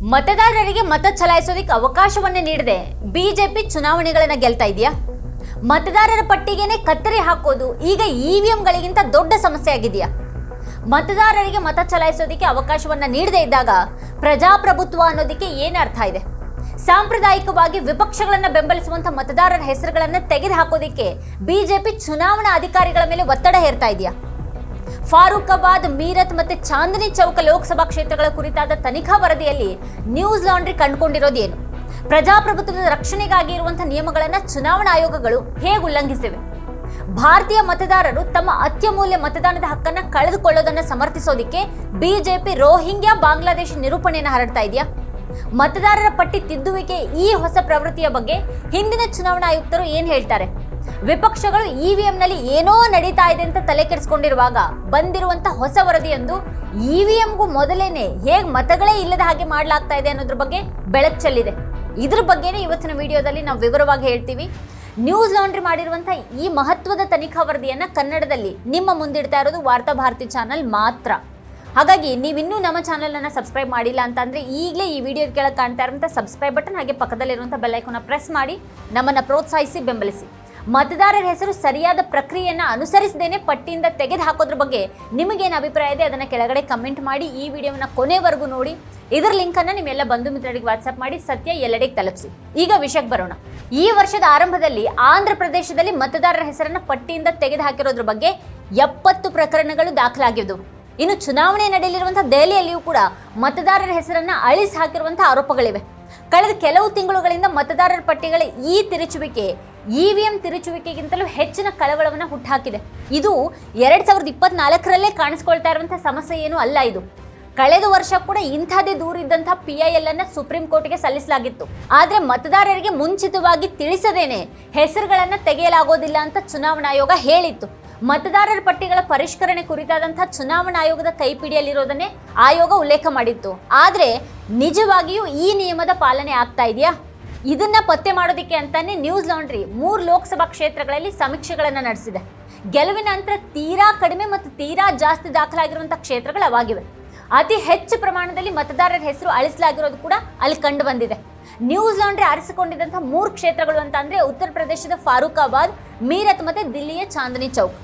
ಮತದಾರರಿಗೆ ಮತ ಚಲಾಯಿಸೋದಕ್ಕೆ ಅವಕಾಶವನ್ನೇ ನೀಡದೆ. ಬಿಜೆಪಿ ಚುನಾವಣೆಗಳನ್ನ ಗೆಲ್ತಾ ಇದೆಯಾ? ಮತದಾರರ ಪಟ್ಟಿಗೆನೆ ಕತ್ತರಿ ಹಾಕೋದು ಈಗ ಇವಿಎಂಗಳಿಗಿಂತ ದೊಡ್ಡ ಸಮಸ್ಯೆ ಆಗಿದೆಯಾ? ಮತದಾರರಿಗೆ ಮತ ಚಲಾಯಿಸೋದಕ್ಕೆ ಅವಕಾಶವನ್ನ ನೀಡದೇ ಇದ್ದಾಗ ಪ್ರಜಾಪ್ರಭುತ್ವ ಅನ್ನೋದಕ್ಕೆ ಏನು ಅರ್ಥ ಇದೆ? ಸಾಂಪ್ರದಾಯಿಕವಾಗಿ ವಿಪಕ್ಷಗಳನ್ನ ಬೆಂಬಲಿಸುವಂತ ಮತದಾರರ ಹೆಸರುಗಳನ್ನ ತೆಗೆದುಹಾಕೋದಿಕ್ಕೆ ಬಿಜೆಪಿ ಚುನಾವಣಾ ಅಧಿಕಾರಿಗಳ ಮೇಲೆ ಒತ್ತಡ ಹೇರ್ತಾ ಇದೆಯಾ? ಫಾರೂಕಾಬಾದ್ ಮೀರತ್ ಮತ್ತೆ ಚಾಂದನಿ ಚೌಕ ಲೋಕಸಭಾ ಕ್ಷೇತ್ರಗಳ ಕುರಿತಾದ ತನಿಖಾ ವರದಿಯಲ್ಲಿ ನ್ಯೂಸ್ ಲಾಂಡ್ರಿ ಕಂಡುಕೊಂಡಿರೋದೇನು? ಪ್ರಜಾಪ್ರಭುತ್ವದ ರಕ್ಷಣೆಗಾಗಿ ಇರುವಂತಹ ನಿಯಮಗಳನ್ನ ಚುನಾವಣಾ ಆಯೋಗಗಳು ಹೇಗೆ ಉಲ್ಲಂಘಿಸಿವೆ? ಭಾರತೀಯ ಮತದಾರರು ತಮ್ಮ ಅತ್ಯಮೂಲ್ಯ ಮತದಾನದ ಹಕ್ಕನ್ನ ಕಳೆದುಕೊಳ್ಳೋದನ್ನ ಸಮರ್ಥಿಸೋದಿಕ್ಕೆ ಬಿಜೆಪಿ ರೋಹಿಂಗ್ಯಾ ಬಾಂಗ್ಲಾದೇಶ ನಿರೂಪಣೆಯನ್ನು ಹರಡ್ತಾ ಇದೆಯಾ? ಮತದಾರರ ಪಟ್ಟಿ ತಿದ್ದುವಿಕೆ ಈ ಹೊಸ ಪ್ರವೃತ್ತಿಯ ಬಗ್ಗೆ ಹಿಂದಿನ ಚುನಾವಣಾ ಆಯುಕ್ತರು ಏನ್ ಹೇಳ್ತಾರೆ? ವಿಪಕ್ಷಗಳು ಇವಿಎಂನಲ್ಲಿ ಏನೋ ನಡೀತಾ ಇದೆ ಅಂತ ತಲೆ ಕೆಡಿಸ್ಕೊಂಡಿರುವಾಗ ಬಂದಿರುವಂತ ಹೊಸ ವರದಿಯೊಂದು ಇವಿಎಂಗೂ ಮೊದಲೇನೆ ಹೇಗ್ ಮತಗಳೇ ಇಲ್ಲದ ಹಾಗೆ ಮಾಡಲಾಗ್ತಾ ಇದೆ ಅನ್ನೋದ್ರ ಬಗ್ಗೆ ಬೆಳಕು ಇದ್ರ ಬಗ್ಗೆನೇ ಇವತ್ತಿನ ವಿಡಿಯೋದಲ್ಲಿ ನಾವು ವಿವರವಾಗಿ ಹೇಳ್ತೀವಿ. ನ್ಯೂಸ್ ಲಾಂಡ್ರಿ ಮಾಡಿರುವಂತಹ ಈ ಮಹತ್ವದ ತನಿಖಾ ವರದಿಯನ್ನ ಕನ್ನಡದಲ್ಲಿ ನಿಮ್ಮ ಮುಂದಿಡ್ತಾ ಇರೋದು ವಾರ್ತಾ ಭಾರತಿ ಚಾನಲ್ ಮಾತ್ರ. ಹಾಗಾಗಿ ನೀವಿನ್ನೂ ನಮ್ಮ ಚಾನಲನ್ನು ಸಬ್ಸ್ಕ್ರೈಬ್ ಮಾಡಿಲ್ಲ ಅಂತಂದರೆ ಈಗಲೇ ಈ ವಿಡಿಯೋ ಕೆಳಗೆ ಕಾಣ್ತಾ ಇರುವಂಥ ಸಬ್ಸ್ಕ್ರೈಬ್ ಬಟನ್ ಹಾಗೆ ಪಕ್ಕದಲ್ಲಿರುವಂಥ ಬೆಲ್ಲೈಕನ್ನ ಪ್ರೆಸ್ ಮಾಡಿ ನಮ್ಮನ್ನು ಪ್ರೋತ್ಸಾಹಿಸಿ ಬೆಂಬಲಿಸಿ. ಮತದಾರರ ಹೆಸರು ಸರಿಯಾದ ಪ್ರಕ್ರಿಯೆಯನ್ನು ಅನುಸರಿಸದೇನೆ ಪಟ್ಟಿಯಿಂದ ತೆಗೆದು ಹಾಕೋದ್ರ ಬಗ್ಗೆ ನಿಮಗೇನು ಅಭಿಪ್ರಾಯ ಇದೆ ಅದನ್ನು ಕೆಳಗಡೆ ಕಮೆಂಟ್ ಮಾಡಿ, ಈ ವಿಡಿಯೋವನ್ನು ಕೊನೆವರೆಗೂ ನೋಡಿ. ಇದರ ಲಿಂಕನ್ನು ನಿಮ್ಮೆಲ್ಲ ಬಂಧು ಮಿತ್ರರಿಗೆ ವಾಟ್ಸಪ್ ಮಾಡಿ, ಸತ್ಯ ಎಲ್ಲೆಡೆಗೆ ತಲುಪಿಸಿ. ಈಗ ವಿಷಯಕ್ಕೆ ಬರೋಣ. ಈ ವರ್ಷದ ಆರಂಭದಲ್ಲಿ ಆಂಧ್ರ ಪ್ರದೇಶದಲ್ಲಿ ಮತದಾರರ ಹೆಸರನ್ನು ಪಟ್ಟಿಯಿಂದ ತೆಗೆದು ಹಾಕಿರೋದ್ರ ಬಗ್ಗೆ ಎಪ್ಪತ್ತು ಪ್ರಕರಣಗಳು ದಾಖಲಾಗಿದ್ದವು ಇನ್ನು ಚುನಾವಣೆ ನಡೆಯಲಿರುವಂತಹ ದೆಹಲಿಯಲ್ಲಿಯೂ ಕೂಡ ಮತದಾರರ ಹೆಸರನ್ನ ಅಳಿಸಿ ಹಾಕಿರುವಂತಹ ಆರೋಪಗಳಿವೆ. ಕಳೆದ ಕೆಲವು ತಿಂಗಳುಗಳಿಂದ ಮತದಾರರ ಪಟ್ಟಿಗಳ ಈ ತಿರುಚುವಿಕೆ ಇವಿಎಂ ತಿರುಚುವಿಕೆಗಿಂತಲೂ ಹೆಚ್ಚಿನ ಕಳವಳವನ್ನು ಹುಟ್ಟುಹಾಕಿದೆ ಇದು ಎರಡು ಸಾವಿರದ ಇಪ್ಪತ್ನಾಲ್ಕರಲ್ಲೇ ಕಾಣಿಸ್ಕೊಳ್ತಾ ಇರುವಂತಹ ಸಮಸ್ಯೆ ಏನು ಅಲ್ಲ ಇದು. ಕಳೆದ ವರ್ಷ ಕೂಡ ಇಂಥದೇ ದೂರಿದ್ದಂಥ ಪಿ ಐ ಎಲ್ ಅನ್ನು ಸುಪ್ರೀಂ ಕೋರ್ಟ್ಗೆ ಸಲ್ಲಿಸಲಾಗಿತ್ತು. ಆದರೆ ಮತದಾರರಿಗೆ ಮುಂಚಿತವಾಗಿ ತಿಳಿಸದೇನೆ ಹೆಸರುಗಳನ್ನು ತೆಗೆಯಲಾಗೋದಿಲ್ಲ ಅಂತ ಚುನಾವಣಾ ಆಯೋಗ ಹೇಳಿತ್ತು. ಮತದಾರರ ಪಟ್ಟಿಗಳ ಪರಿಷ್ಕರಣೆ ಕುರಿತಾದಂಥ ಚುನಾವಣಾ ಆಯೋಗದ ಕೈಪಿಡಿಯಲ್ಲಿರೋದನ್ನೇ ಆಯೋಗ ಉಲ್ಲೇಖ ಮಾಡಿತ್ತು. ಆದರೆ ನಿಜವಾಗಿಯೂ ಈ ನಿಯಮದ ಪಾಲನೆ ಆಗ್ತಾ ಇದೆಯಾ? ಇದನ್ನ ಪತ್ತೆ ಮಾಡೋದಕ್ಕೆ ಅಂತಾನೆ ನ್ಯೂಸ್ ಲಾಂಡ್ರಿ ಮೂರು ಲೋಕಸಭಾ ಕ್ಷೇತ್ರಗಳಲ್ಲಿ ಸಮೀಕ್ಷೆಗಳನ್ನು ನಡೆಸಿದೆ. ಗೆಲುವಿನ ನಂತರ ತೀರಾ ಕಡಿಮೆ ಮತ್ತು ತೀರಾ ಜಾಸ್ತಿ ದಾಖಲಾಗಿರುವಂತಹ ಕ್ಷೇತ್ರಗಳು ಅವಾಗಿವೆ. ಅತಿ ಹೆಚ್ಚು ಪ್ರಮಾಣದಲ್ಲಿ ಮತದಾರರ ಹೆಸರು ಅಳಿಸಲಾಗಿರೋದು ಕೂಡ ಅಲ್ಲಿ ಕಂಡು ಬಂದಿದೆ. ನ್ಯೂಸ್ ಲಾಂಡ್ರಿ ಆರಿಸಿಕೊಂಡಿದ್ದಂತಹ ಮೂರು ಕ್ಷೇತ್ರಗಳು ಅಂತ ಅಂದ್ರೆ ಉತ್ತರ ಪ್ರದೇಶದ ಫಾರೂಕಾಬಾದ್, ಮೀರತ್ ಮತ್ತೆ ದಿಲ್ಲಿಯ ಚಾಂದನಿ ಚೌಕ್.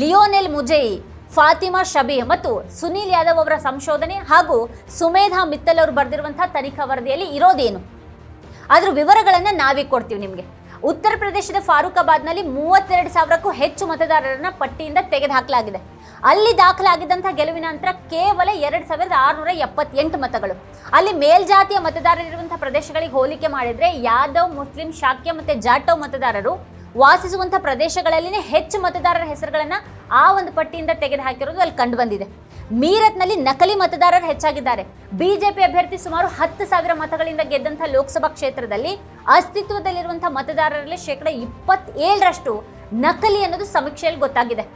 ಲಿಯೋನೆಲ್ ಮುಜೇಯಿ ಫಾತಿಮಾ ಶಬಿ ಮತ್ತು ಸುನೀಲ್ ಯಾದವ್ ಅವರ ಸಂಶೋಧನೆ ಹಾಗೂ ಸುಮೇಧಾ ಮಿತ್ತಲ್ ಅವರು ಬರೆದಿರುವಂತಹ ತನಿಖಾ ವರದಿಯಲ್ಲಿ ಇರೋದೇನು? ಅದ್ರ ವಿವರಗಳನ್ನು ನಾವೇ ಕೊಡ್ತೀವಿ ನಿಮಗೆ. ಉತ್ತರ ಪ್ರದೇಶದ ಫಾರೂಖಾಬಾದ್ನಲ್ಲಿ ಮೂವತ್ತೆರಡು ಸಾವಿರಕ್ಕೂ ಹೆಚ್ಚು ಮತದಾರರನ್ನ ಪಟ್ಟಿಯಿಂದ ತೆಗೆದುಹಾಕಲಾಗಿದೆ. ಅಲ್ಲಿ ದಾಖಲಾಗಿದ್ದಂತಹ ಗೆಲುವಿನ ನಂತರ ಕೇವಲ ಎರಡು ಸಾವಿರದ ಆರುನೂರ ಎಪ್ಪತ್ತೆಂಟು ಮತಗಳು. ಅಲ್ಲಿ ಮೇಲ್ಜಾತಿಯ ಮತದಾರರಿರುವಂತಹ ಪ್ರದೇಶಗಳಿಗೆ ಹೋಲಿಕೆ ಮಾಡಿದ್ರೆ ಯಾದವ್, ಮುಸ್ಲಿಂ, ಶಾಕ್ಯ ಮತ್ತೆ ಜಾಟವ್ ಮತದಾರರು ವಾಸಿಸುವಂತಹ ಪ್ರದೇಶಗಳಲ್ಲಿನೇ ಹೆಚ್ಚು ಮತದಾರರ ಹೆಸರುಗಳನ್ನು ಆ ಒಂದು ಪಟ್ಟಿಯಿಂದ ತೆಗೆದುಹಾಕಿರೋದು ಅಲ್ಲಿ ಕಂಡು ಬಂದಿದೆ. ಮೀರತ್ನಲ್ಲಿ ನಕಲಿ ಮತದಾರರು ಹೆಚ್ಚಾಗಿದ್ದಾರೆ. ಬಿಜೆಪಿ ಅಭ್ಯರ್ಥಿ ಸುಮಾರು ಹತ್ತು ಸಾವಿರ ಮತಗಳಿಂದ ಗೆದ್ದಂಥ ಲೋಕಸಭಾ ಕ್ಷೇತ್ರದಲ್ಲಿ ಅಸ್ತಿತ್ವದಲ್ಲಿರುವಂತಹ ಮತದಾರರಲ್ಲಿ ಶೇಕಡ ಇಪ್ಪತ್ತೇಳರಷ್ಟು ನಕಲಿ ಅನ್ನೋದು ಸಮೀಕ್ಷೆಯಲ್ಲಿ ಗೊತ್ತಾಗಿದೆ.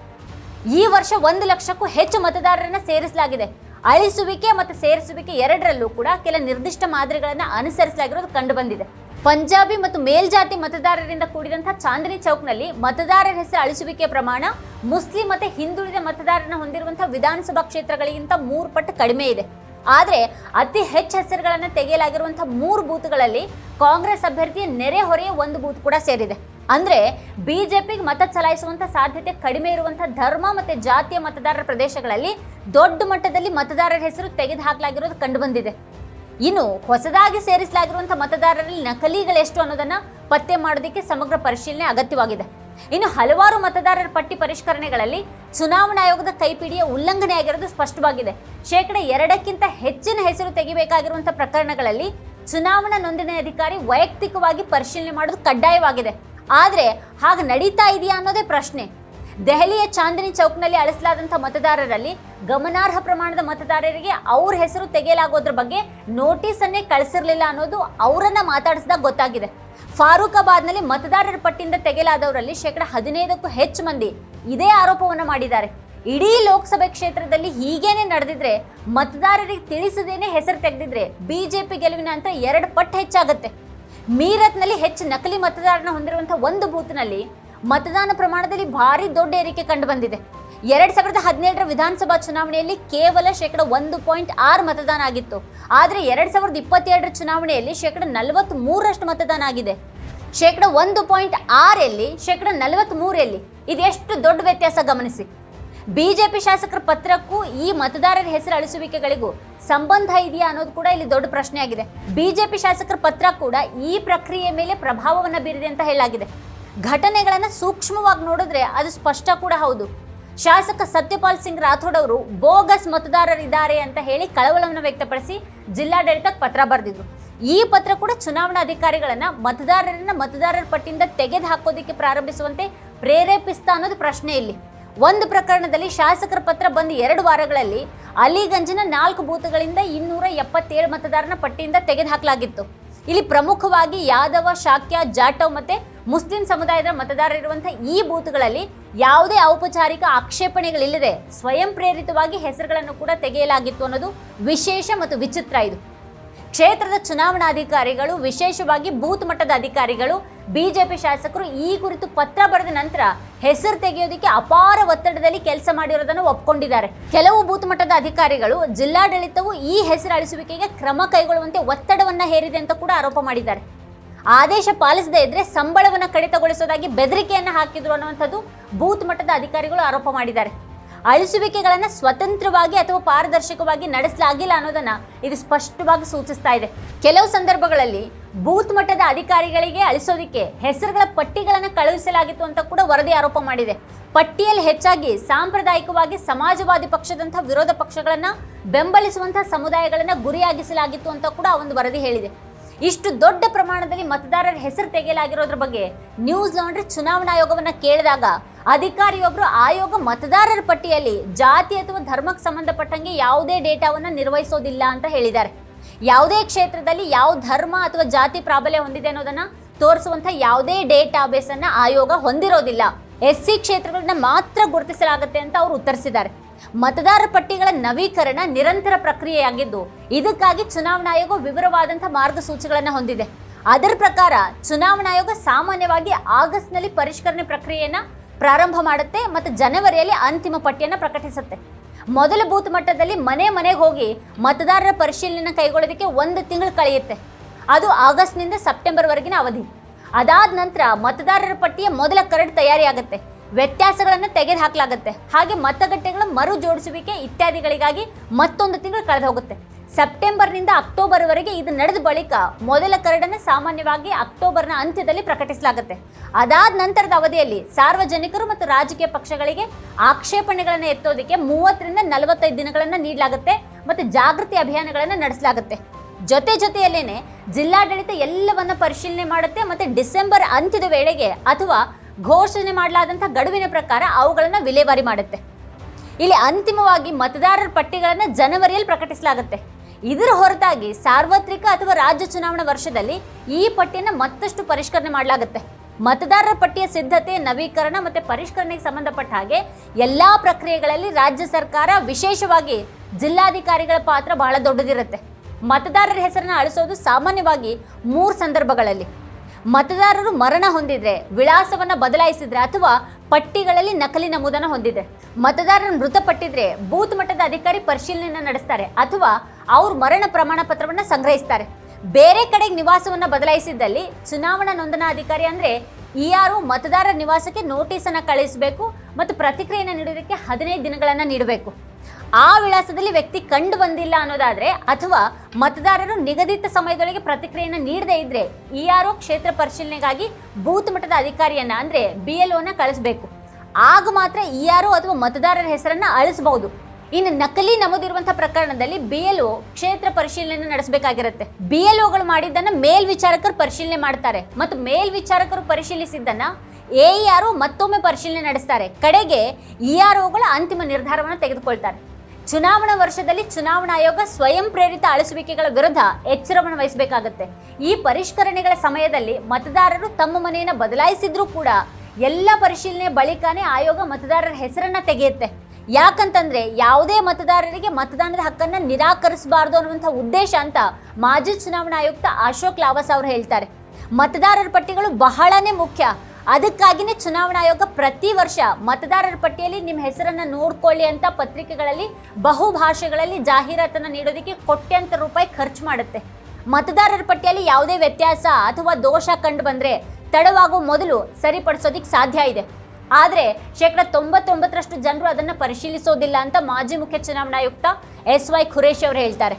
ಈ ವರ್ಷ ಒಂದು ಲಕ್ಷಕ್ಕೂ ಹೆಚ್ಚು ಮತದಾರರನ್ನ ಸೇರಿಸಲಾಗಿದೆ. ಅಳಿಸುವಿಕೆ ಮತ್ತು ಸೇರಿಸುವಿಕೆ ಎರಡರಲ್ಲೂ ಕೂಡ ಕೆಲ ನಿರ್ದಿಷ್ಟ ಮಾದರಿಗಳನ್ನು ಅನುಸರಿಸಲಾಗಿರೋದು ಕಂಡು ಬಂದಿದೆ. ಪಂಜಾಬಿ ಮತ್ತು ಮೇಲ್ಜಾತಿ ಮತದಾರರಿಂದ ಕೂಡಿದಂತಹ ಚಾಂದಿನಿ ಚೌಕ್ನಲ್ಲಿ ಮತದಾರರ ಹೆಸರು ಅಳಿಸುವಿಕೆ ಪ್ರಮಾಣ, ಮುಸ್ಲಿಂ ಮತ್ತು ಹಿಂದುಳಿದ ಮತದಾರರನ್ನು ಹೊಂದಿರುವಂತಹ ವಿಧಾನಸಭಾ ಕ್ಷೇತ್ರಗಳಿಗಿಂತ ಮೂರು ಪಟ್ಟು ಕಡಿಮೆ ಇದೆ. ಆದರೆ ಅತಿ ಹೆಚ್ಚು ಹೆಸರುಗಳನ್ನು ತೆಗೆಯಲಾಗಿರುವಂತಹ ಮೂರು ಬೂತ್ಗಳಲ್ಲಿ ಕಾಂಗ್ರೆಸ್ ಅಭ್ಯರ್ಥಿಯ ನೆರೆಹೊರೆಯ ಒಂದು ಬೂತ್ ಕೂಡ ಸೇರಿದೆ. ಅಂದ್ರೆ ಬಿಜೆಪಿಗೆ ಮತ ಚಲಾಯಿಸುವಂತ ಸಾಧ್ಯತೆ ಕಡಿಮೆ ಇರುವಂಥ ಧರ್ಮ ಮತ್ತು ಜಾತಿಯ ಮತದಾರರ ಪ್ರದೇಶಗಳಲ್ಲಿ ದೊಡ್ಡ ಮಟ್ಟದಲ್ಲಿ ಮತದಾರರ ಹೆಸರು ತೆಗೆದುಹಾಕಲಾಗಿರೋದು ಕಂಡು ಬಂದಿದೆ. ಇನ್ನು ಹೊಸದಾಗಿ ಸೇರಿಸಲಾಗಿರುವಂಥ ಮತದಾರರಲ್ಲಿ ನಕಲಿಗಳೆಷ್ಟು ಅನ್ನೋದನ್ನ ಪತ್ತೆ ಮಾಡೋದಕ್ಕೆ ಸಮಗ್ರ ಪರಿಶೀಲನೆ ಅಗತ್ಯವಾಗಿದೆ. ಇನ್ನು ಹಲವಾರು ಮತದಾರರ ಪಟ್ಟಿ ಪರಿಷ್ಕರಣೆಗಳಲ್ಲಿ ಚುನಾವಣಾ ಆಯೋಗದ ಕೈಪಿಡಿಯ ಉಲ್ಲಂಘನೆ ಆಗಿರೋದು ಸ್ಪಷ್ಟವಾಗಿದೆ. ಶೇಕಡ ಎರಡಕ್ಕಿಂತ ಹೆಚ್ಚಿನ ಹೆಸರು ತೆಗಿಬೇಕಾಗಿರುವಂಥ ಪ್ರಕರಣಗಳಲ್ಲಿ ಚುನಾವಣಾ ನೋಂದಣಿ ಅಧಿಕಾರಿ ವೈಯಕ್ತಿಕವಾಗಿ ಪರಿಶೀಲನೆ ಮಾಡೋದು ಕಡ್ಡಾಯವಾಗಿದೆ. ಆದರೆ ಹಾಗೆ ನಡೀತಾ ಇದೆಯಾ ಅನ್ನೋದೇ ಪ್ರಶ್ನೆ. ದೆಹಲಿಯ ಚಾಂದಿನಿ ಚೌಕ್ನಲ್ಲಿ ಅಳಿಸಲಾದಂಥ ಮತದಾರರಲ್ಲಿ ಗಮನಾರ್ಹ ಪ್ರಮಾಣದ ಮತದಾರರಿಗೆ ಅವ್ರ ಹೆಸರು ತೆಗೆಯಲಾಗೋದ್ರ ಬಗ್ಗೆ ನೋಟಿಸ್ ಅನ್ನೇ ಕಳಿಸಿರ್ಲಿಲ್ಲ ಅನ್ನೋದು ಅವರನ್ನು ಮಾತಾಡಿಸಿದಾಗ ಗೊತ್ತಾಗಿದೆ. ಫಾರೂಕಾಬಾದ್ನಲ್ಲಿ ಮತದಾರರ ಪಟ್ಟಿಯಿಂದ ತೆಗೆಯಲಾದವರಲ್ಲಿ ಶೇಕಡ ಹದಿನೈದಕ್ಕೂ ಹೆಚ್ಚು ಮಂದಿ ಇದೇ ಆರೋಪವನ್ನು ಮಾಡಿದ್ದಾರೆ. ಇಡೀ ಲೋಕಸಭೆ ಕ್ಷೇತ್ರದಲ್ಲಿ ಹೀಗೇನೆ ನಡೆದಿದ್ರೆ ಮತದಾರರಿಗೆ ತಿಳಿಸದೇನೆ ಹೆಸರು ತೆಗೆದಿದ್ರೆ ಬಿಜೆಪಿ ಗೆಲುವಿನ ಅಂತ ಎರಡು ಪಟ್ಟು ಹೆಚ್ಚಾಗುತ್ತೆ. ಮೀರತ್ನಲ್ಲಿ ಹೆಚ್ಚು ನಕಲಿ ಮತದಾರನ ಹೊಂದಿರುವಂಥ ಒಂದು ಬೂತ್ನಲ್ಲಿ ಮತದಾನ ಪ್ರಮಾಣದಲ್ಲಿ ಭಾರಿ ದೊಡ್ಡ ಏರಿಕೆ ಕಂಡು ಬಂದಿದೆ. ಎರಡ್ ಸಾವಿರದ ಹದಿನೇಳರ ವಿಧಾನಸಭಾ ಚುನಾವಣೆಯಲ್ಲಿ ಕೇವಲ ಶೇಕಡ ಒಂದು ಪಾಯಿಂಟ್ ಆರು ಮತದಾನ ಆಗಿತ್ತು. ಆದರೆ ಎರಡ್ ಸಾವಿರದ ಇಪ್ಪತ್ತೆರಡರ ಚುನಾವಣೆಯಲ್ಲಿ ಶೇಕಡ ನಲವತ್ತ್ ಮೂರರಷ್ಟು ಮತದಾನ ಆಗಿದೆ. ಶೇಕಡ ಒಂದು ಪಾಯಿಂಟ್ ಆರಲ್ಲಿ ಶೇಕಡ ನಲವತ್ತ್ ಮೂರಲ್ಲಿ ಇದೆಷ್ಟು ದೊಡ್ಡ ವ್ಯತ್ಯಾಸ ಗಮನಿಸಿ. ಬಿಜೆಪಿ ಶಾಸಕರ ಪತ್ರಕ್ಕೂ ಈ ಮತದಾರರ ಹೆಸರು ಅಳಿಸುವಿಕೆಗಳಿಗೂ ಸಂಬಂಧ ಇದೆಯಾ ಅನ್ನೋದು ಕೂಡ ಇಲ್ಲಿ ದೊಡ್ಡ ಪ್ರಶ್ನೆಯಾಗಿದೆ. ಬಿಜೆಪಿ ಶಾಸಕರ ಪತ್ರ ಕೂಡ ಈ ಪ್ರಕ್ರಿಯೆ ಮೇಲೆ ಪ್ರಭಾವವನ್ನು ಬೀರಿದೆ ಅಂತ ಹೇಳಲಾಗಿದೆ. ಘಟನೆಗಳನ್ನು ಸೂಕ್ಷ್ಮವಾಗಿ ನೋಡಿದ್ರೆ ಅದು ಸ್ಪಷ್ಟ ಕೂಡ ಹೌದು. ಶಾಸಕ ಸತ್ಯಪಾಲ್ ಸಿಂಗ್ ರಾಥೋಡ್ ಅವರು ಬೋಗಸ್ ಮತದಾರರಿದ್ದಾರೆ ಅಂತ ಹೇಳಿ ಕಳವಳವನ್ನು ವ್ಯಕ್ತಪಡಿಸಿ ಜಿಲ್ಲಾಡಳಿತಕ್ಕೆ ಪತ್ರ ಬರೆದಿದ್ರು. ಈ ಪತ್ರ ಕೂಡ ಚುನಾವಣಾ ಅಧಿಕಾರಿಗಳನ್ನ ಮತದಾರರನ್ನ ಮತದಾರರ ಪಟ್ಟಿಯಿಂದ ತೆಗೆದು ಹಾಕೋದಿಕ್ಕೆ ಪ್ರಾರಂಭಿಸುವಂತೆ ಪ್ರೇರೇಪಿಸ್ತಾ ಅನ್ನೋದು ಪ್ರಶ್ನೆ ಇಲ್ಲಿ. ಒಂದು ಪ್ರಕರಣದಲ್ಲಿ ಶಾಸಕರ ಪತ್ರ ಬಂದ ಎರಡು ವಾರಗಳಲ್ಲಿ ಅಲಿಗಂಜಿನ ನಾಲ್ಕು ಬೂತ್ಗಳಿಂದ ಇನ್ನೂರ ಎಪ್ಪತ್ತೇಳು ಮತದಾರನ ಪಟ್ಟಿಯಿಂದ ತೆಗೆದುಹಾಕಲಾಗಿತ್ತು ಇಲ್ಲಿ ಪ್ರಮುಖವಾಗಿ ಯಾದವ, ಶಾಕ್ಯ, ಜಾಟವ್ ಮತ್ತೆ ಮುಸ್ಲಿಂ ಸಮುದಾಯದ ಮತದಾರರಿರುವಂಥ ಈ ಬೂತ್ಗಳಲ್ಲಿ ಯಾವುದೇ ಔಪಚಾರಿಕ ಆಕ್ಷೇಪಣೆಗಳಿಲ್ಲದೆ ಸ್ವಯಂ ಪ್ರೇರಿತವಾಗಿ ಹೆಸರುಗಳನ್ನು ಕೂಡ ತೆಗೆಯಲಾಗಿತ್ತು ಅನ್ನೋದು ವಿಶೇಷ ಮತ್ತು ವಿಚಿತ್ರ ಇದು. ಕ್ಷೇತ್ರದ ಚುನಾವಣಾಧಿಕಾರಿಗಳು, ವಿಶೇಷವಾಗಿ ಬೂತ್ ಮಟ್ಟದ ಅಧಿಕಾರಿಗಳು, ಬಿಜೆಪಿ ಶಾಸಕರು ಈ ಕುರಿತು ಪತ್ರ ಬರೆದ ನಂತರ ಹೆಸರು ತೆಗೆಯೋದಕ್ಕೆ ಅಪಾರ ಒತ್ತಡದಲ್ಲಿ ಕೆಲಸ ಮಾಡಿರೋದನ್ನು ಒಪ್ಕೊಂಡಿದ್ದಾರೆ. ಕೆಲವು ಬೂತ್ ಮಟ್ಟದ ಅಧಿಕಾರಿಗಳು ಜಿಲ್ಲಾಡಳಿತವು ಈ ಹೆಸರು ಅಳಿಸುವಿಕೆಗೆ ಕ್ರಮ ಕೈಗೊಳ್ಳುವಂತೆ ಒತ್ತಡವನ್ನು ಹೇರಿದೆ ಅಂತ ಕೂಡ ಆರೋಪ ಮಾಡಿದ್ದಾರೆ. ಆದೇಶ ಪಾಲಿಸದೇ ಇದ್ರೆ ಸಂಬಳವನ್ನು ಕಡಿತಗೊಳಿಸೋದಾಗಿ ಬೆದರಿಕೆಯನ್ನು ಹಾಕಿದ್ರು ಅನ್ನುವಂಥದ್ದು ಬೂತ್ ಮಟ್ಟದ ಅಧಿಕಾರಿಗಳು ಆರೋಪ ಮಾಡಿದ್ದಾರೆ. ಅಳಿಸುವಿಕೆಗಳನ್ನು ಸ್ವತಂತ್ರವಾಗಿ ಅಥವಾ ಪಾರದರ್ಶಕವಾಗಿ ನಡೆಸಲಾಗಿಲ್ಲ ಅನ್ನೋದನ್ನು ಇದು ಸ್ಪಷ್ಟವಾಗಿ ಸೂಚಿಸ್ತಾ ಇದೆ. ಕೆಲವು ಸಂದರ್ಭಗಳಲ್ಲಿ ಬೂತ್ ಮಟ್ಟದ ಅಧಿಕಾರಿಗಳಿಗೆ ಅಳಿಸೋದಿಕ್ಕೆ ಹೆಸರುಗಳ ಪಟ್ಟಿಗಳನ್ನು ಕಳುಹಿಸಲಾಗಿತ್ತು ಅಂತ ಕೂಡ ವರದಿ ಆರೋಪ ಮಾಡಿದೆ. ಪಟ್ಟಿಯಲ್ಲಿ ಹೆಚ್ಚಾಗಿ ಸಾಂಪ್ರದಾಯಿಕವಾಗಿ ಸಮಾಜವಾದಿ ಪಕ್ಷದಂಥ ವಿರೋಧ ಪಕ್ಷಗಳನ್ನು ಬೆಂಬಲಿಸುವಂಥ ಸಮುದಾಯಗಳನ್ನು ಗುರಿಯಾಗಿಸಲಾಗಿತ್ತು ಅಂತ ಕೂಡ ಒಂದು ವರದಿ ಹೇಳಿದೆ. ಇಷ್ಟು ದೊಡ್ಡ ಪ್ರಮಾಣದಲ್ಲಿ ಮತದಾರರ ಹೆಸರು ತೆಗೆಯಲಾಗಿರೋದ್ರ ಬಗ್ಗೆ ನ್ಯೂಸ್ ಲಾಂಡ್ರಿ ಚುನಾವಣಾ ಆಯೋಗವನ್ನು ಕೇಳಿದಾಗ ಅಧಿಕಾರಿಯೊಬ್ಬರು ಆಯೋಗ ಮತದಾರರ ಪಟ್ಟಿಯಲ್ಲಿ ಜಾತಿ ಅಥವಾ ಧರ್ಮಕ್ಕೆ ಸಂಬಂಧಪಟ್ಟಂಗೆ ಯಾವುದೇ ಡೇಟಾವನ್ನು ನಿರ್ವಹಿಸೋದಿಲ್ಲ ಅಂತ ಹೇಳಿದ್ದಾರೆ. ಯಾವುದೇ ಕ್ಷೇತ್ರದಲ್ಲಿ ಯಾವ ಧರ್ಮ ಅಥವಾ ಜಾತಿ ಪ್ರಾಬಲ್ಯ ಹೊಂದಿದೆ ಅನ್ನೋದನ್ನ ತೋರಿಸುವಂತ ಯಾವುದೇ ಡೇಟಾ ಬೇಸನ್ನು ಅನ್ನ ಆಯೋಗ ಹೊಂದಿರೋದಿಲ್ಲ. ಎಸ್ ಸಿ ಕ್ಷೇತ್ರಗಳನ್ನ ಮಾತ್ರ ಗುರುತಿಸಲಾಗುತ್ತೆ ಅಂತ ಅವರು ಉತ್ತರಿಸಿದ್ದಾರೆ. ಮತದಾರರ ಪಟ್ಟಿಗಳ ನವೀಕರಣ ನಿರಂತರ ಪ್ರಕ್ರಿಯೆಯಾಗಿದ್ದು, ಇದಕ್ಕಾಗಿ ಚುನಾವಣಾ ಆಯೋಗ ವಿವರವಾದಂಥ ಮಾರ್ಗಸೂಚಿಗಳನ್ನು ಹೊಂದಿದೆ. ಅದರ ಪ್ರಕಾರ, ಚುನಾವಣಾ ಆಯೋಗ ಸಾಮಾನ್ಯವಾಗಿ ಆಗಸ್ಟ್ನಲ್ಲಿ ಪರಿಷ್ಕರಣೆ ಪ್ರಕ್ರಿಯೆಯನ್ನ ಪ್ರಾರಂಭ ಮಾಡುತ್ತೆ ಮತ್ತು ಜನವರಿಯಲ್ಲಿ ಅಂತಿಮ ಪಟ್ಟಿಯನ್ನು ಪ್ರಕಟಿಸುತ್ತೆ. ಮೊದಲ ಬೂತ್ ಮಟ್ಟದಲ್ಲಿ ಮನೆ ಮನೆಗೆ ಹೋಗಿ ಮತದಾರರ ಪರಿಶೀಲನೆ ಕೈಗೊಳ್ಳೋದಕ್ಕೆ ಒಂದು ತಿಂಗಳು ಕಳೆಯುತ್ತೆ. ಅದು ಆಗಸ್ಟ್ನಿಂದ ಸೆಪ್ಟೆಂಬರ್ವರೆಗಿನ ಅವಧಿ. ಅದಾದ ನಂತರ ಮತದಾರರ ಪಟ್ಟಿಯ ಮೊದಲ ಕರಡು ತಯಾರಿಯಾಗುತ್ತೆ. ವ್ಯತ್ಯಾಸಗಳನ್ನು ತೆಗೆದು ಹಾಕಲಾಗುತ್ತೆ ಹಾಗೆ ಮತಗಟ್ಟೆಗಳ ಮರು ಜೋಡಿಸುವಿಕೆ ಇತ್ಯಾದಿಗಳಿಗಾಗಿ ಮತ್ತೊಂದು ತಿಂಗಳು ಕಳೆದು ಹೋಗುತ್ತೆ. ಸೆಪ್ಟೆಂಬರ್ನಿಂದ ಅಕ್ಟೋಬರ್ವರೆಗೆ ಇದು ನಡೆದ ಬಳಿಕ ಮೊದಲ ಕರಡನ್ನು ಸಾಮಾನ್ಯವಾಗಿ ಅಕ್ಟೋಬರ್ನ ಅಂತ್ಯದಲ್ಲಿ ಪ್ರಕಟಿಸಲಾಗುತ್ತೆ. ಅದಾದ ನಂತರದ ಅವಧಿಯಲ್ಲಿ ಸಾರ್ವಜನಿಕರು ಮತ್ತು ರಾಜಕೀಯ ಪಕ್ಷಗಳಿಗೆ ಆಕ್ಷೇಪಣೆಗಳನ್ನು ಎತ್ತೋದಕ್ಕೆ ಮೂವತ್ತರಿಂದ ನಲವತ್ತೈದು ದಿನಗಳನ್ನು ನೀಡಲಾಗುತ್ತೆ ಮತ್ತು ಜಾಗೃತಿ ಅಭಿಯಾನಗಳನ್ನು ನಡೆಸಲಾಗುತ್ತೆ. ಜೊತೆ ಜೊತೆಯಲ್ಲೇನೆ ಜಿಲ್ಲಾಡಳಿತ ಎಲ್ಲವನ್ನ ಪರಿಶೀಲನೆ ಮಾಡುತ್ತೆ ಮತ್ತು ಡಿಸೆಂಬರ್ ಅಂತ್ಯದ ವೇಳೆಗೆ ಅಥವಾ ಘೋಷಣೆ ಮಾಡಲಾದಂಥ ಗಡುವಿನ ಪ್ರಕಾರ ಅವುಗಳನ್ನು ವಿಲೇವಾರಿ ಮಾಡುತ್ತೆ. ಇಲ್ಲಿ ಅಂತಿಮವಾಗಿ ಮತದಾರರ ಪಟ್ಟಿಗಳನ್ನು ಜನವರಿಯಲ್ಲಿ ಪ್ರಕಟಿಸಲಾಗುತ್ತೆ. ಇದರ ಹೊರತಾಗಿ ಸಾರ್ವತ್ರಿಕ ಅಥವಾ ರಾಜ್ಯ ಚುನಾವಣಾ ವರ್ಷದಲ್ಲಿ ಈ ಪಟ್ಟಿಯನ್ನು ಮತ್ತಷ್ಟು ಪರಿಷ್ಕರಣೆ ಮಾಡಲಾಗುತ್ತೆ. ಮತದಾರರ ಪಟ್ಟಿಯ ಸಿದ್ಧತೆ, ನವೀಕರಣ ಮತ್ತು ಪರಿಷ್ಕರಣೆಗೆ ಸಂಬಂಧಪಟ್ಟ ಹಾಗೆ ಎಲ್ಲ ಪ್ರಕ್ರಿಯೆಗಳಲ್ಲಿ ರಾಜ್ಯ ಸರ್ಕಾರ ವಿಶೇಷವಾಗಿ ಜಿಲ್ಲಾಧಿಕಾರಿಗಳ ಪಾತ್ರ ಬಹಳ ದೊಡ್ಡದಿರುತ್ತೆ. ಮತದಾರರ ಹೆಸರನ್ನು ಅಳಿಸೋದು ಸಾಮಾನ್ಯವಾಗಿ ಮೂರು ಸಂದರ್ಭಗಳಲ್ಲಿ. ಮತದಾರರು ಮರಣ ಹೊಂದಿದ್ರೆ, ವಿಳಾಸವನ್ನ ಬದಲಾಯಿಸಿದ್ರೆ ಅಥವಾ ಪಟ್ಟಿಗಳಲ್ಲಿ ನಕಲಿ ನಮೂದನ ಹೊಂದಿದೆ ಮತದಾರರು ಮೃತಪಟ್ಟಿದ್ರೆ ಬೂತ್ ಮಟ್ಟದ ಅಧಿಕಾರಿ ಪರಿಶೀಲನೆ ನಡೆಸ್ತಾರೆ ಅಥವಾ ಅವ್ರ ಮರಣ ಪ್ರಮಾಣ ಪತ್ರವನ್ನ ಸಂಗ್ರಹಿಸ್ತಾರೆ. ಬೇರೆ ಕಡೆಗೆ ನಿವಾಸವನ್ನ ಬದಲಾಯಿಸಿದ್ದಲ್ಲಿ ಚುನಾವಣಾ ನೋಂದಣಾ ಅಧಿಕಾರಿ ಅಂದ್ರೆ ಇ ಆರು ಮತದಾರರ ನಿವಾಸಕ್ಕೆ ನೋಟಿಸನ್ನು ಕಳಿಸಬೇಕು ಮತ್ತು ಪ್ರತಿಕ್ರಿಯೆಯನ್ನು ನೀಡೋದಕ್ಕೆ ಹದಿನೈದು ದಿನಗಳನ್ನ ನೀಡಬೇಕು. ಆ ವಿಳಾಸದಲ್ಲಿ ವ್ಯಕ್ತಿ ಕಂಡು ಬಂದಿಲ್ಲ ಅನ್ನೋದಾದ್ರೆ ಅಥವಾ ಮತದಾರರು ನಿಗದಿತ ಸಮಯದೊಳಗೆ ಪ್ರತಿಕ್ರಿಯೆಯನ್ನು ನೀಡದೇ ಇದ್ರೆ ಇ ಆರ್ ಕ್ಷೇತ್ರ ಪರಿಶೀಲನೆಗಾಗಿ ಬೂತ್ ಮಟ್ಟದ ಅಧಿಕಾರಿಯನ್ನ, ಅಂದ್ರೆ ಬಿ ಎಲ್ ಒನ ಕಳಿಸಬೇಕು. ಆಗ ಮಾತ್ರ ಇ ಆರ್ ಅಥವಾ ಮತದಾರರ ಹೆಸರನ್ನ ಅಳಿಸಬಹುದು. ಇನ್ನು ನಕಲಿ ನಮೂದಿರುವಂತಹ ಪ್ರಕರಣದಲ್ಲಿ ಬಿ ಎಲ್ ಒ ಕ್ಷೇತ್ರ ಪರಿಶೀಲನೆ ನಡೆಸಬೇಕಾಗಿರುತ್ತೆ. ಬಿ ಎಲ್ ಒಗಳು ಮಾಡಿದ್ದನ್ನ ಮೇಲ್ವಿಚಾರಕರು ಪರಿಶೀಲನೆ ಮಾಡ್ತಾರೆ. ಮತ್ತು ಮೇಲ್ವಿಚಾರಕರು ಪರಿಶೀಲಿಸಿದ್ದನ್ನ ಎ ಆರ್ ಮತ್ತೊಮ್ಮೆ ಪರಿಶೀಲನೆ ನಡೆಸ್ತಾರೆ. ಕಡೆಗೆ ಇ ಆರ್ ಒಗಳ ಅಂತಿಮ ನಿರ್ಧಾರವನ್ನು ತೆಗೆದುಕೊಳ್ತಾರೆ. ಚುನಾವಣಾ ವರ್ಷದಲ್ಲಿ ಚುನಾವಣಾ ಆಯೋಗ ಸ್ವಯಂ ಪ್ರೇರಿತ ಅಳಿಸುವಿಕೆಗಳ ವಿರುದ್ಧ ಎಚ್ಚರವನ್ನು ವಹಿಸಬೇಕಾಗುತ್ತೆ. ಈ ಪರಿಷ್ಕರಣೆಗಳ ಸಮಯದಲ್ಲಿ ಮತದಾರರು ತಮ್ಮ ಮನೆಯನ್ನು ಬದಲಾಯಿಸಿದ್ರೂ ಕೂಡ ಎಲ್ಲ ಪರಿಶೀಲನೆ ಬಳಿಕನೇ ಆಯೋಗ ಮತದಾರರ ಹೆಸರನ್ನ ತೆಗೆಯುತ್ತೆ. ಯಾಕಂತಂದ್ರೆ ಯಾವುದೇ ಮತದಾರರಿಗೆ ಮತದಾನದ ಹಕ್ಕನ್ನ ನಿರಾಕರಿಸಬಾರದು ಅನ್ನುವಂಥ ಉದ್ದೇಶ ಅಂತ ಮಾಜಿ ಚುನಾವಣಾ ಆಯುಕ್ತ ಅಶೋಕ್ ಲಾವಸ್ ಅವರು ಹೇಳ್ತಾರೆ. ಮತದಾರರ ಪಟ್ಟಿಗಳು ಬಹಳನೇ ಮುಖ್ಯ. ಅದಕ್ಕಾಗಿನೇ ಚುನಾವಣಾ ಆಯೋಗ ಪ್ರತಿ ವರ್ಷ ಮತದಾರರ ಪಟ್ಟಿಯಲ್ಲಿ ನಿಮ್ಮ ಹೆಸರನ್ನ ನೋಡ್ಕೊಳ್ಳಿ ಅಂತ ಪತ್ರಿಕೆಗಳಲ್ಲಿ ಬಹು ಭಾಷೆಗಳಲ್ಲಿ ಜಾಹೀರಾತನ್ನ ನೀಡೋದಕ್ಕೆ ಕೋಟ್ಯಂತರ ರೂಪಾಯಿ ಖರ್ಚು ಮಾಡುತ್ತೆ. ಮತದಾರರ ಪಟ್ಟಿಯಲ್ಲಿ ಯಾವುದೇ ವ್ಯತ್ಯಾಸ ಅಥವಾ ದೋಷ ಕಂಡು ಬಂದರೆ ತಡವಾಗುವ ಮೊದಲು ಸರಿಪಡಿಸೋದಿಕ್ ಸಾಧ್ಯ ಇದೆ. ಆದರೆ ಶೇಕಡ ತೊಂಬತ್ತೊಂಬತ್ತರಷ್ಟು ಜನರು ಅದನ್ನು ಪರಿಶೀಲಿಸೋದಿಲ್ಲ ಅಂತ ಮಾಜಿ ಮುಖ್ಯ ಚುನಾವಣಾ ಆಯುಕ್ತ ಎಸ್ ವೈ ಖುರೇಶ್ ಅವರು ಹೇಳ್ತಾರೆ.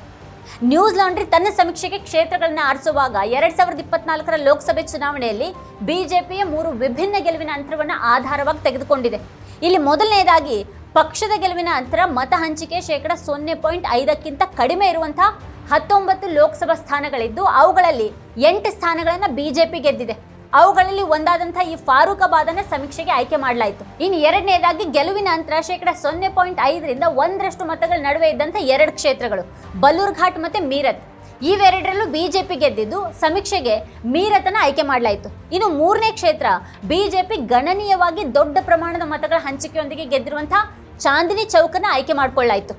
ನ್ಯೂಸ್ ಲಾಂಡ್ರಿ ತನ್ನ ಸಮೀಕ್ಷೆಗೆ ಕ್ಷೇತ್ರಗಳನ್ನ ಆರಿಸುವಾಗ ಎರಡ್ ಸಾವಿರದ ಇಪ್ಪತ್ನಾಲ್ಕರ ಲೋಕಸಭೆ ಚುನಾವಣೆಯಲ್ಲಿ ಬಿಜೆಪಿಯ ಮೂರು ವಿಭಿನ್ನ ಗೆಲುವಿನ ಅಂತರವನ್ನು ಆಧಾರವಾಗಿ ತೆಗೆದುಕೊಂಡಿದೆ. ಇಲ್ಲಿ ಮೊದಲನೆಯದಾಗಿ ಪಕ್ಷದ ಗೆಲುವಿನ ಅಂತರ ಮತ ಹಂಚಿಕೆ ಶೇಕಡ ಸೊನ್ನೆ ಪಾಯಿಂಟ್ ಐದಕ್ಕಿಂತ ಕಡಿಮೆ ಇರುವಂತಹ ಹತ್ತೊಂಬತ್ತು ಲೋಕಸಭಾ ಸ್ಥಾನಗಳಿದ್ದು ಅವುಗಳಲ್ಲಿ ಎಂಟು ಸ್ಥಾನಗಳನ್ನು ಬಿಜೆಪಿ ಗೆದ್ದಿದೆ. ಅವುಗಳಲ್ಲಿ ಒಂದಾದಂತಹ ಈ ಫಾರೂಕಾಬಾದನ್ನ ಸಮೀಕ್ಷೆಗೆ ಆಯ್ಕೆ ಮಾಡಲಾಯಿತು. ಇನ್ನು ಎರಡನೇದಾಗಿ ಗೆಲುವಿನ ಅಂತರ ಶೇಕಡ ಸೊನ್ನೆ ಪಾಯಿಂಟ್ ಐದರಿಂದ ಒಂದರಷ್ಟು ಮತಗಳ ನಡುವೆ ಇದ್ದಂಥ ಎರಡು ಕ್ಷೇತ್ರಗಳು, ಬಲೂರ್ಘಾಟ್ ಮತ್ತು ಮೀರತ್. ಇವೆರಡರಲ್ಲೂ ಬಿಜೆಪಿ ಗೆದ್ದಿದ್ದು ಸಮೀಕ್ಷೆಗೆ ಮೀರತನ ಆಯ್ಕೆ ಮಾಡಲಾಯಿತು. ಇನ್ನು ಮೂರನೇ ಕ್ಷೇತ್ರ, ಬಿಜೆಪಿ ಗಣನೀಯವಾಗಿ ದೊಡ್ಡ ಪ್ರಮಾಣದ ಮತಗಳ ಹಂಚಿಕೆಯೊಂದಿಗೆ ಗೆದ್ದಿರುವಂತಹ ಚಾಂದಿನಿ ಚೌಕನ ಆಯ್ಕೆ ಮಾಡಿಕೊಳ್ಳಾಯಿತು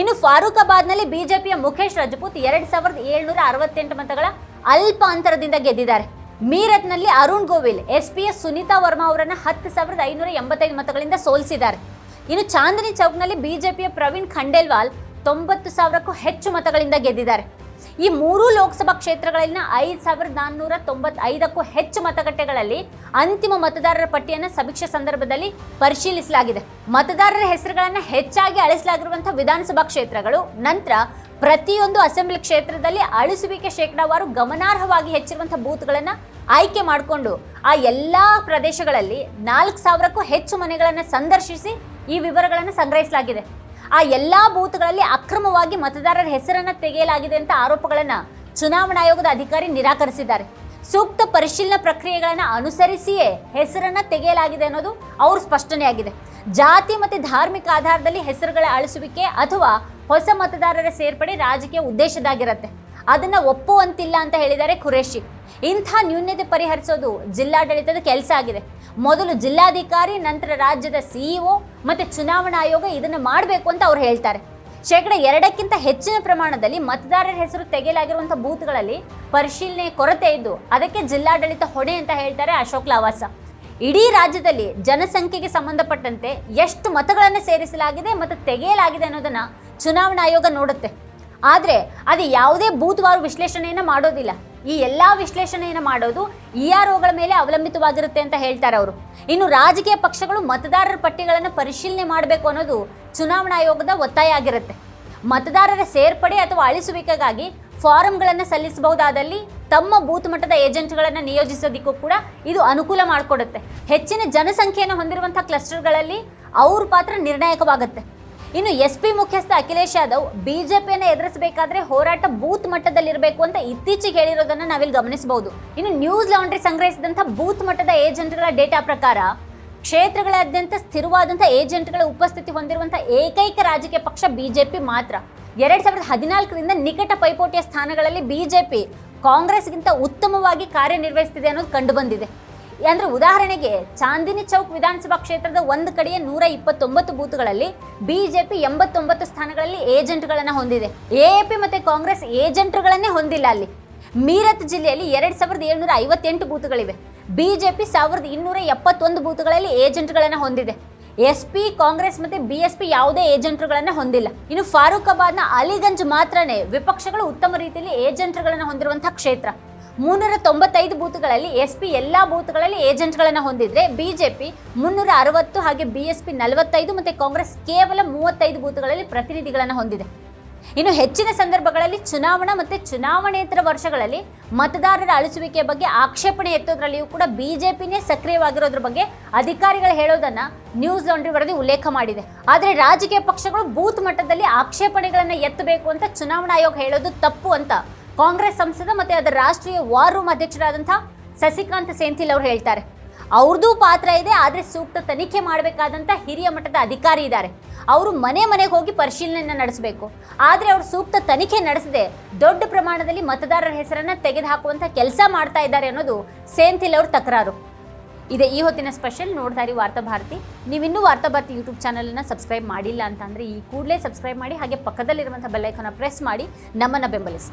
ಇನ್ನು ಫಾರೂಕಾಬಾದ್ನಲ್ಲಿ ಬಿಜೆಪಿಯ ಮುಖೇಶ್ ರಜಪೂತ್ ಎರಡು ಸಾವಿರದ ಏಳ್ನೂರ ಅರವತ್ತೆಂಟು ಮತಗಳ ಅಲ್ಪ ಅಂತರದಿಂದ ಗೆದ್ದಿದ್ದಾರೆ. ಮೀರತ್ನಲ್ಲಿ Arun Govil S P S Sunita Verma ಅವರನ್ನು ಹತ್ತು ಸಾವಿರದ ಐನೂರ ಎಂಬತ್ತೈದು ಮತಗಳಿಂದ ಸೋಲಿಸಿದ್ದಾರೆ. ಇನ್ನು ಚಾಂದಿನಿ ಚೌಕ್ನಲ್ಲಿ ಬಿಜೆಪಿಯ ಪ್ರವೀಣ್ ಖಂಡೇಲ್ವಾಲ್ ತೊಂಬತ್ತು ಸಾವಿರಕ್ಕೂ ಹೆಚ್ಚು ಮತಗಳಿಂದ ಗೆದ್ದಿದ್ದಾರೆ. ಈ ಮೂರು ಲೋಕಸಭಾ ಕ್ಷೇತ್ರಗಳಲ್ಲಿನ ಐದು ಸಾವಿರದ ನಾನ್ನೂರ ತೊಂಬತ್ತೈದಕ್ಕೂ ಹೆಚ್ಚು ಮತಗಟ್ಟೆಗಳಲ್ಲಿ ಅಂತಿಮ ಮತದಾರರ ಪಟ್ಟಿಯನ್ನು ಸಮೀಕ್ಷೆ ಸಂದರ್ಭದಲ್ಲಿ ಪರಿಶೀಲಿಸಲಾಗಿದೆ. ಮತದಾರರ ಹೆಸರುಗಳನ್ನು ಹೆಚ್ಚಾಗಿ ಅಳಿಸಲಾಗಿರುವಂತಹ ವಿಧಾನಸಭಾ ಕ್ಷೇತ್ರಗಳು, ನಂತರ ಪ್ರತಿಯೊಂದು ಅಸೆಂಬ್ಲಿ ಕ್ಷೇತ್ರದಲ್ಲಿ ಅಳಿಸುವಿಕೆ ಶೇಕಡಾವಾರು ಗಮನಾರ್ಹವಾಗಿ ಹೆಚ್ಚಿರುವಂತಹ ಬೂತ್ಗಳನ್ನು ಆಯ್ಕೆ ಮಾಡಿಕೊಂಡು ಆ ಎಲ್ಲ ಪ್ರದೇಶಗಳಲ್ಲಿ ನಾಲ್ಕು ಸಾವಿರಕ್ಕೂ ಹೆಚ್ಚು ಮನೆಗಳನ್ನು ಸಂದರ್ಶಿಸಿ ಈ ವಿವರಗಳನ್ನು ಸಂಗ್ರಹಿಸಲಾಗಿದೆ. ಆ ಎಲ್ಲ ಬೂತ್ಗಳಲ್ಲಿ ಅಕ್ರಮವಾಗಿ ಮತದಾರರ ಹೆಸರನ್ನು ತೆಗೆಯಲಾಗಿದೆ ಅಂತ ಆರೋಪಗಳನ್ನು ಚುನಾವಣಾ ಆಯೋಗದ ಅಧಿಕಾರಿ ನಿರಾಕರಿಸಿದ್ದಾರೆ. ಸೂಕ್ತ ಪರಿಶೀಲನಾ ಪ್ರಕ್ರಿಯೆಗಳನ್ನು ಅನುಸರಿಸಿಯೇ ಹೆಸರನ್ನು ತೆಗೆಯಲಾಗಿದೆ ಅನ್ನೋದು ಅವ್ರ ಸ್ಪಷ್ಟನೆಯಾಗಿದೆ ಜಾತಿ ಮತ್ತು ಧಾರ್ಮಿಕ ಆಧಾರದಲ್ಲಿ ಹೆಸರುಗಳ ಅಳಿಸುವಿಕೆ ಅಥವಾ ಹೊಸ ಮತದಾರರ ಸೇರ್ಪಡೆ ರಾಜಕೀಯ ಉದ್ದೇಶದಾಗಿರುತ್ತೆ ಅದನ್ನ ಒಪ್ಪುವಂತಿಲ್ಲ ಅಂತ ಹೇಳಿದ್ದಾರೆ ಖುರೇಶಿ ಇಂಥ ನ್ಯೂನ್ಯತೆ ಪರಿಹರಿಸೋದು ಜಿಲ್ಲಾಡಳಿತದ ಕೆಲಸ ಆಗಿದೆ. ಮೊದಲು ಜಿಲ್ಲಾಧಿಕಾರಿ, ನಂತರ ರಾಜ್ಯದ ಸಿಇಒ ಮತ್ತು ಚುನಾವಣಾ ಆಯೋಗ ಇದನ್ನು ಮಾಡಬೇಕು ಅಂತ ಅವ್ರು ಹೇಳ್ತಾರೆ. ಶೇಕಡ ಎರಡಕ್ಕಿಂತ ಹೆಚ್ಚಿನ ಪ್ರಮಾಣದಲ್ಲಿ ಮತದಾರರ ಹೆಸರು ತೆಗೆಯಲಾಗಿರುವಂಥ ಬೂತ್ಗಳಲ್ಲಿ ಪರಿಶೀಲನೆ ಕೊರತೆ ಇದ್ದು ಅದಕ್ಕೆ ಜಿಲ್ಲಾಡಳಿತ ಹೊಣೆ ಅಂತ ಹೇಳ್ತಾರೆ ಅಶೋಕ್ ಲವಾಸ. ಇಡೀ ರಾಜ್ಯದಲ್ಲಿ ಜನಸಂಖ್ಯೆಗೆ ಸಂಬಂಧಪಟ್ಟಂತೆ ಎಷ್ಟು ಮತಗಳನ್ನು ಸೇರಿಸಲಾಗಿದೆ ಮತ್ತು ತೆಗೆಯಲಾಗಿದೆ ಅನ್ನೋದನ್ನು ಚುನಾವಣಾ ಆಯೋಗ ನೋಡುತ್ತೆ. ಆದರೆ ಅದು ಯಾವುದೇ ಬೂತ್ವಾರು ವಿಶ್ಲೇಷಣೆಯನ್ನು ಮಾಡೋದಿಲ್ಲ. ಈ ಎಲ್ಲ ವಿಶ್ಲೇಷಣೆಯನ್ನು ಮಾಡೋದು ಇ ಆರ್ ಒಗಳ ಮೇಲೆ ಅವಲಂಬಿತವಾಗಿರುತ್ತೆ ಅಂತ ಹೇಳ್ತಾರೆ ಅವರು. ಇನ್ನು ರಾಜಕೀಯ ಪಕ್ಷಗಳು ಮತದಾರರ ಪಟ್ಟಿಗಳನ್ನು ಪರಿಶೀಲನೆ ಮಾಡಬೇಕು ಅನ್ನೋದು ಚುನಾವಣಾ ಆಯೋಗದ ಒತ್ತಾಯ ಆಗಿರುತ್ತೆ. ಮತದಾರರ ಸೇರ್ಪಡೆ ಅಥವಾ ಅಳಿಸುವಿಕೆಗಾಗಿ ಫಾರಂಗಳನ್ನು ಸಲ್ಲಿಸಬಹುದಾದಲ್ಲಿ ತಮ್ಮ ಬೂತ್ ಮಟ್ಟದ ಏಜೆಂಟ್ಗಳನ್ನು ನಿಯೋಜಿಸೋದಕ್ಕೂ ಕೂಡ ಇದು ಅನುಕೂಲ ಮಾಡಿಕೊಡುತ್ತೆ. ಹೆಚ್ಚಿನ ಜನಸಂಖ್ಯೆಯನ್ನು ಹೊಂದಿರುವಂಥ ಕ್ಲಸ್ಟರ್ಗಳಲ್ಲಿ ಅವ್ರ ಪಾತ್ರ ನಿರ್ಣಾಯಕವಾಗುತ್ತೆ. ಇನ್ನು ಎಸ್ ಪಿ ಮುಖ್ಯಸ್ಥ ಅಖಿಲೇಶ್ ಯಾದವ್ ಬಿಜೆಪಿಯನ್ನು ಎದುರಿಸಬೇಕಾದ್ರೆ ಹೋರಾಟ ಬೂತ್ ಮಟ್ಟದಲ್ಲಿರಬೇಕು ಅಂತ ಇತ್ತೀಚೆಗೆ ಹೇಳಿರೋದನ್ನು ನಾವಿಲ್ಲಿ ಗಮನಿಸಬಹುದು. ಇನ್ನು ನ್ಯೂಸ್ ಲಾಂಡ್ರಿ ಸಂಗ್ರಹಿಸಿದಂಥ ಬೂತ್ ಮಟ್ಟದ ಏಜೆಂಟ್ಗಳ ಡೇಟಾ ಪ್ರಕಾರ ಕ್ಷೇತ್ರಗಳಾದ್ಯಂತ ಸ್ಥಿರವಾದಂಥ ಏಜೆಂಟ್ಗಳ ಉಪಸ್ಥಿತಿ ಹೊಂದಿರುವಂಥ ಏಕೈಕ ರಾಜಕೀಯ ಪಕ್ಷ ಬಿಜೆಪಿ ಮಾತ್ರ. ಎರಡ್ ಸಾವಿರದ ಹದಿನಾಲ್ಕರಿಂದ ನಿಕಟ ಪೈಪೋಟಿಯ ಸ್ಥಾನಗಳಲ್ಲಿ ಬಿಜೆಪಿ ಕಾಂಗ್ರೆಸ್ಗಿಂತ ಉತ್ತಮವಾಗಿ ಕಾರ್ಯನಿರ್ವಹಿಸುತ್ತಿದೆ ಅನ್ನೋದು ಕಂಡುಬಂದಿದೆ. ಅಂದ್ರೆ ಉದಾಹರಣೆಗೆ ಚಾಂದಿನಿ ಚೌಕ್ ವಿಧಾನಸಭಾ ಕ್ಷೇತ್ರದ ಒಂದು ಕಡೆಯ ನೂರ ಇಪ್ಪತ್ತೊಂಬತ್ತು ಬೂತ್ಗಳಲ್ಲಿ ಬಿಜೆಪಿ ಎಂಬತ್ತೊಂಬತ್ತು ಸ್ಥಾನಗಳಲ್ಲಿ ಏಜೆಂಟ್ಗಳನ್ನು ಹೊಂದಿದೆ. ಎಎಪಿ ಮತ್ತೆ ಕಾಂಗ್ರೆಸ್ ಏಜೆಂಟ್ಗಳನ್ನೇ ಹೊಂದಿಲ್ಲ ಅಲ್ಲಿ. ಮೀರತ್ ಜಿಲ್ಲೆಯಲ್ಲಿ ಎರಡ್ ಸಾವಿರದ ಏಳ್ನೂರ ಐವತ್ತೆಂಟು ಬೂತ್ಗಳಿವೆ. ಬಿಜೆಪಿ ಸಾವಿರದ ಇನ್ನೂರ ಎಪ್ಪತ್ತೊಂದು ಬೂತ್ಗಳಲ್ಲಿ ಏಜೆಂಟ್ಗಳನ್ನು ಹೊಂದಿದೆ. ಎಸ್ ಪಿ, ಕಾಂಗ್ರೆಸ್ ಮತ್ತೆ ಬಿ ಎಸ್ ಪಿ ಯಾವುದೇ ಏಜೆಂಟ್ಗಳನ್ನ ಹೊಂದಿಲ್ಲ. ಇನ್ನು ಫಾರೂಕಾಬಾದ್ನ ಅಲಿಗಂಜ್ ಮಾತ್ರನೇ ವಿಪಕ್ಷಗಳು ಉತ್ತಮ ರೀತಿಯಲ್ಲಿ ಏಜೆಂಟ್ಗಳನ್ನು ಹೊಂದಿರುವಂತಹ ಕ್ಷೇತ್ರ. ಮುನ್ನೂರ ತೊಂಬತ್ತೈದು ಬೂತ್ಗಳಲ್ಲಿ ಎಸ್ ಪಿ ಎಲ್ಲ ಬೂತ್ಗಳಲ್ಲಿ ಏಜೆಂಟ್ಗಳನ್ನು ಹೊಂದಿದ್ರೆ ಬಿಜೆಪಿ ಮುನ್ನೂರ ಅರವತ್ತು ಹಾಗೆ ಬಿ ಎಸ್ ಪಿ ನಲವತ್ತೈದು ಮತ್ತು ಕಾಂಗ್ರೆಸ್ ಕೇವಲ ಮೂವತ್ತೈದು ಬೂತ್ಗಳಲ್ಲಿ ಪ್ರತಿನಿಧಿಗಳನ್ನು ಹೊಂದಿದೆ. ಇನ್ನು ಹೆಚ್ಚಿನ ಸಂದರ್ಭಗಳಲ್ಲಿ ಚುನಾವಣಾ ಮತ್ತು ಚುನಾವಣೇತರ ವರ್ಷಗಳಲ್ಲಿ ಮತದಾರರ ಅಳಿಸುವಿಕೆಯ ಬಗ್ಗೆ ಆಕ್ಷೇಪಣೆ ಎತ್ತೋದ್ರಲ್ಲಿಯೂ ಕೂಡ ಬಿಜೆಪಿನೇ ಸಕ್ರಿಯವಾಗಿರೋದ್ರ ಬಗ್ಗೆ ಅಧಿಕಾರಿಗಳು ಹೇಳೋದನ್ನ ನ್ಯೂಸ್ ಲಾಂಡ್ರಿ ವರದಿ ಉಲ್ಲೇಖ ಮಾಡಿದೆ. ಆದರೆ ರಾಜಕೀಯ ಪಕ್ಷಗಳು ಬೂತ್ ಮಟ್ಟದಲ್ಲಿ ಆಕ್ಷೇಪಣೆಗಳನ್ನು ಎತ್ತಬೇಕು ಅಂತ ಚುನಾವಣಾ ಆಯೋಗ ಹೇಳೋದು ತಪ್ಪು ಅಂತ ಕಾಂಗ್ರೆಸ್ ಸಂಸದ ಮತ್ತೆ ಅದರ ರಾಷ್ಟ್ರೀಯ ವಾರ್ ರೂಮ್ ಅಧ್ಯಕ್ಷರಾದಂತಹ ಸಸಿಕಾಂತ್ ಸೆಂಥಿಲ್ ಅವರು ಹೇಳ್ತಾರೆ. ಅವ್ರದ್ದು ಪಾತ್ರ ಇದೆ, ಆದರೆ ಸೂಕ್ತ ತನಿಖೆ ಮಾಡಬೇಕಾದಂಥ ಹಿರಿಯ ಮಟ್ಟದ ಅಧಿಕಾರಿ ಇದ್ದಾರೆ. ಅವರು ಮನೆ ಮನೆಗೆ ಹೋಗಿ ಪರಿಶೀಲನೆಯನ್ನು ನಡೆಸಬೇಕು. ಆದರೆ ಅವರು ಸೂಕ್ತ ತನಿಖೆ ನಡೆಸದೆ ದೊಡ್ಡ ಪ್ರಮಾಣದಲ್ಲಿ ಮತದಾರರ ಹೆಸರನ್ನು ತೆಗೆದುಹಾಕುವಂಥ ಕೆಲಸ ಮಾಡ್ತಾ ಇದ್ದಾರೆ ಅನ್ನೋದು ಸೇಂಥಿಲ್ ಅವ್ರ ತಕರಾರು. ಇದೆ ಈ ಹೊತ್ತಿನ ಸ್ಪೆಷಲ್ ನೋಡ್ತಾ ಇರಿ ವಾರ್ತಾ ಭಾರತಿ. ನೀವಿನ್ನೂ ವಾರ್ತಾ ಭಾರತಿ ಯೂಟ್ಯೂಬ್ ಚಾನಲನ್ನು ಸಬ್ಸ್ಕ್ರೈಬ್ ಮಾಡಿಲ್ಲ ಅಂತಂದರೆ ಈ ಕೂಡಲೇ ಸಬ್ಸ್ಕ್ರೈಬ್ ಮಾಡಿ, ಹಾಗೆ ಪಕ್ಕದಲ್ಲಿರುವಂಥ ಬೆಲ್ಲೈಕನ್ನ ಪ್ರೆಸ್ ಮಾಡಿ, ನಮ್ಮನ್ನು ಬೆಂಬಲಿಸಿ.